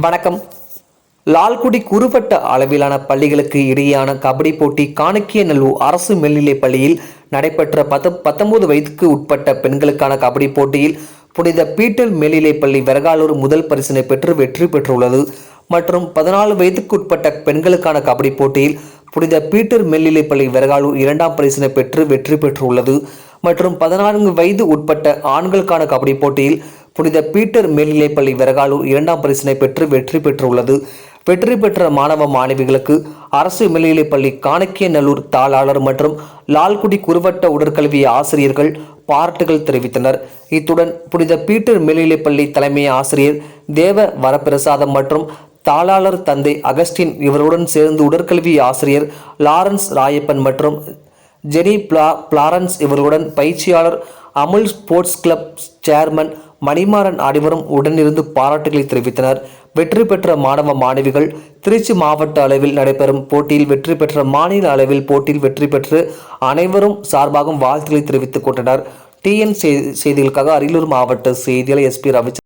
வணக்கம். லால்குடி குறுவட்ட அளவிலான பள்ளிகளுக்கு இடையேயான கபடி போட்டி காணக்கியநல்லூர் அரசு மேல்நிலைப் பள்ளியில் நடைபெற்ற பத்து பத்தொன்பது வயதுக்கு உட்பட்ட பெண்களுக்கான கபடி போட்டியில் புனித பீட்டர் மேல்நிலைப் பள்ளி வெரகாலூர் முதல் பரிசினை பெற்று வெற்றி பெற்றுள்ளது. மற்றும் பதினாலு வயதுக்கு உட்பட்ட பெண்களுக்கான கபடி போட்டியில் புனித பீட்டர் மேல்நிலைப் பள்ளி வெரகாலூர் இரண்டாம் பரிசினை பெற்று வெற்றி பெற்றுள்ளது. மற்றும் பதினான்கு வயது உட்பட்ட ஆண்களுக்கான கபடி போட்டியில் புனித பீட்டர் மேல்நிலைப்பள்ளி விறகாலூர் இரண்டாம் பரிசினை பெற்று வெற்றி பெற்றுள்ளது. வெற்றி பெற்ற மாணவ மாணவிகளுக்கு அரசு மேல்நிலைப்பள்ளி காணக்கியநல்லூர் தாளாளர் மற்றும் லால்குடி குறுவட்ட உடற்கல்வி ஆசிரியர்கள் பாராட்டுகள் தெரிவித்தனர். இத்துடன் புனித பீட்டர் மேல்நிலைப்பள்ளி தலைமை ஆசிரியர் தேவ வரப்பிரசாதம் மற்றும் தாளாளர் தந்தை அகஸ்டின் இவருடன் சேர்ந்து உடற்கல்வி ஆசிரியர் லாரன்ஸ் ராயப்பன் மற்றும் ஜெனி பிளா பிளாரன்ஸ் இவர்களுடன் பயிற்சியாளர் Amul sports club chairman Manimaran அனைவரும் உடனிருந்து பாராட்டுகளை தெரிவித்தனர். வெற்றி பெற்ற மாணவ மாணவிகள் திருச்சி மாவட்ட அளவில் நடைபெறும் போட்டியில் வெற்றி பெற்ற மாநில அளவில் போட்டியில் வெற்றி பெற்று அனைவரும் சார்பாகவும் வாழ்த்துக்களை தெரிவித்துக் கொண்டனர். டிஎன் செய்திகளுக்காக அரியலூர் மாவட்ட செய்தியாளர் எஸ்பி ரவிச்சந்திரன்